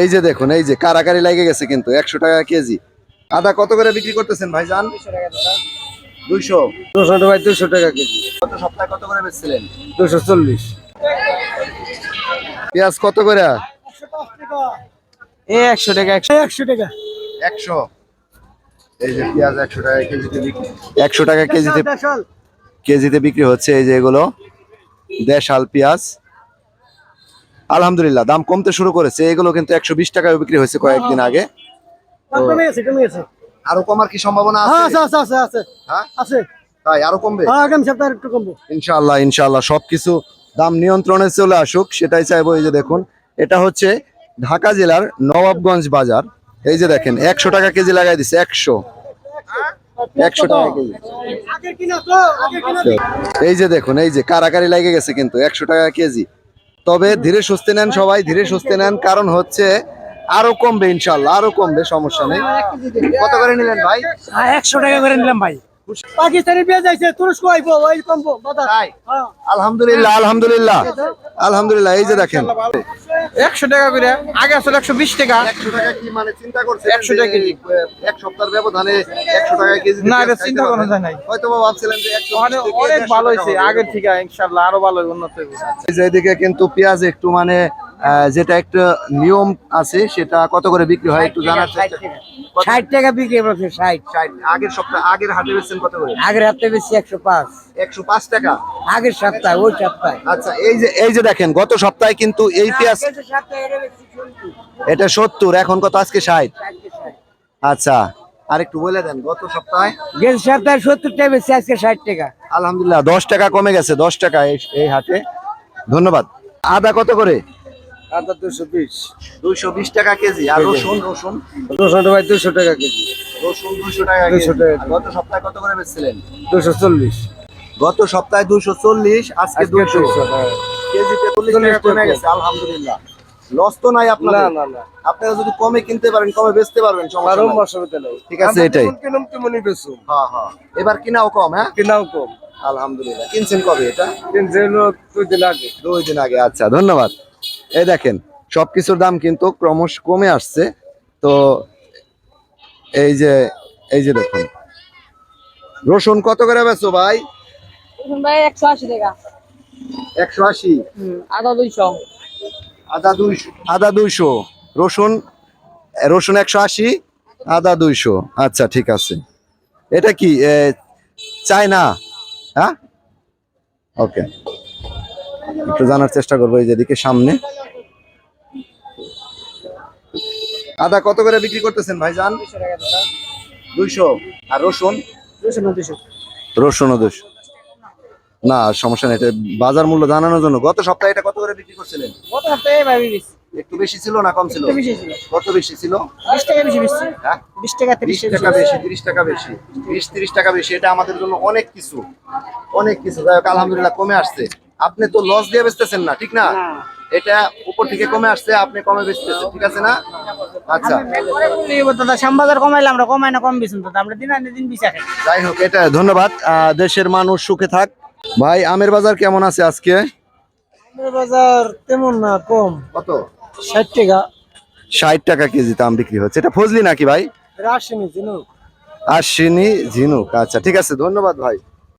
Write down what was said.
এই যে দেখুন এই যে কারাকারি লেগে গেছে কিন্তু একশো টাকা কেজি। আদা কত করে বিক্রি করতেছেন ভাইজান? দুইশো দুশো টাকা দুশো টাকা কেজি। গত সপ্তাহে কত করে বেচছিলেন? দুশো চল্লিশ। পেঁয়াজ কত করে? এই একশো টাকা একশো। একশো টাকা। একশো। এই যে পেঁয়াজ একশো টাকা কেজিতে বিক্রি একশো টাকা কেজিতে কেজিতে বিক্রি হচ্ছে এই যে এগুলো। দেশাল পেঁয়াজ। আলহামদুলিল্লাহ দাম কমতে শুরু করেছে। এগুলো কিন্তু একশো বিশ টাকায় বিক্রি হয়েছে কয়েকদিন আগে। আরও কমার কি সম্ভাবনা হ্যাঁ আছে আছে আছে আছে। আছে। হ্যাঁ তাই আরও কমবে? হ্যাঁ আগামী সপ্তাহে একটু কমবো। ইনশাআল্লাহ ইনশাআল্লাহ সবকিছু দাম নিয়ন্ত্রণে চলে আসুক সেটাই চাইব এই যে দেখুন। এটা হচ্ছে ঢাকা জেলার নবাবগঞ্জ বাজার। এই যে দেখেন একশো টাকা কেজি লাগাই দিছে একশো। একশো টাকা কেজি। আগের কিনা তো আগের কিনা এই যে দেখুন এই যে কারাকারি লেগে গেছে কিন্তু একশো টাকা কেজি। তবে ধীরে সুস্থে নেন সবাই, ধীরে সুস্থে নেন। কারণ হচ্ছে আরও কমবে ইনশাল্লাহ আরও কমবে, সমস্যা নেই। কত করে নিলেন ভাই? একশো টাকা করে নিলাম ভাই। পাকিস্তানি পেঁয়াজ আছে তুরস্ক আইবো ওই কমবো বাজার তাই? হ্যাঁ। আলহামদুলিল্লাহ আলহামদুলিল্লাহ আলহামদুলিল্লাহ এই যে দেখেন। একশো টাকা করে আগে আসলে একশো বিশ টাকা। একশো টাকা কি মানে চিন্তা করছে 100 টাকা কেজি। এক সপ্তাহের ব্যবধানে একশো টাকা কেজি না, এটা চিন্তা করা যায় নাই। হয়তো বা ভাবছিলেন যে 120 মানে অনেক ভালো হয়েছে আগের থেকে ইনশাল্লাহ আরও ভালো উন্নত কিন্তু পেঁয়াজ একটু মানে যেটা একটা নিয়ম আছে সেটা কত করে বিক্রি হয় একটু জানার চেষ্টা ষাট টাকা বিক্রি করছে ষাট। ষাট। আগের সপ্তাহ আগের হাটে বেচছেন কত করে? আগের হাতে বেশি একশো পাঁচ। একশো পাঁচ টাকা? আগের সপ্তাহে ওই সপ্তাহে। আচ্ছা এই যে এই যে দেখেন গত সপ্তাহে কিন্তু এই পেঁয়াজ এটা সত্তর। এখন কত? আজকে ষাট। আচ্ছা আর একটু বলে দেন গত সপ্তাহে গেল সপ্তাহে সত্তর টাকা বেশি আজকে ষাট টাকা। আলহামদুলিল্লাহ দশ টাকা কমে গেছে দশ টাকা এই হাটে। ধন্যবাদ। আদা কত করে? আদা দুশো বিশ। দুইশো বিশ টাকা কেজি। আর রসুন রসুন? দুশো টাকা দুশো টাকা কেজি। রসুন দুশো টাকা 200 টাকা। আর গত সপ্তাহে কত করে বেচছিলেন? দুশো চল্লিশ। গত সপ্তাহে দুশো চল্লিশ আজকে দুশো হ্যাঁ। কেজিতে চল্লিশ টাকা কমে গেছে আলহামদুলিল্লাহ। লস তো নাই আপনার না না আপনারা যদি কমে কিনতে পারেন কমে বেচতে পারবেন সমস্যা নাই। অসুবিধা নেই। ঠিক আছে, এটাই। কিনুম তেমনি বেচুম হ্যাঁ হ্যাঁ। এবার কিনাও কম হ্যাঁ? কিনাও কম। আলহামদুলিল্লাহ। কিনছেন কবে এটা? দুই দিন আগে। দুই দিন আগে আচ্ছা ধন্যবাদ। এই দেখেন সব কিছুর দাম কিন্তু ক্রমশ কমে আসছে। তো এই যে এই যে দেখুন। রসুন কত করে বেচো ভাই? রসুন ভাই একশো আশি টাকা। একশো আশি? আদা দুইশো। আদা দুইশো আদা দুইশো। রসুন রসুন একশো আশি আদা দুইশো। আচ্ছা ঠিক আছে। এটা কি এ, চায়না? হ্যাঁ? ওকে। একটু জানার চেষ্টা করব এই যেদিকে সামনে। আদা কত করে বিক্রি করতেছেন ভাইজান? দুইশো। আর রসুন? দুশো দুশো রসুন ও না সমস্যা নেই এটা বাজার মূল্য জানানোর জন্য। গত সপ্তাহে এটা কত করে বিক্রি করছিলেন? কত সপ্তাহে একটু বেশি ছিল না কম ছিল? কত বেশি ছিল? বিশ টাকা বেশি বেশি হ্যাঁ? টাকা তিরিশ টাকা বেশি। তিরিশ টাকা বেশি। বিশ তিরিশ টাকা বেশি এটা আমাদের জন্য অনেক কিছু। অনেক কিছু। আলহামদুলিল্লাহ কমে আসছে। আপনি তো লস দিয়ে বেচতেছেন না ঠিক না? এটা উপর থেকে কমে আসছে আপনি কমে বেচতেছেন ঠিক আছে না? আচ্ছা। দাদা শ্যামবাজার কমাইলে আমরা কমাই না কম বেশি দাদা আমরা দিন আনে দিন বিচার যাই হোক এটা ধন্যবাদ। দেশের মানুষ সুখে থাক। ভাই আমের বাজার কেমন আছে আজকে? আমের বাজার তেমন না কম। কত? ষাট টাকা। ষাট টাকা কেজিতে আম বিক্রি হচ্ছে। এটা ফজলি নাকি ভাই? রাশিনি চিনুক আশ্বিনী ঝিনুক। আচ্ছা ঠিক আছে ধন্যবাদ ভাই।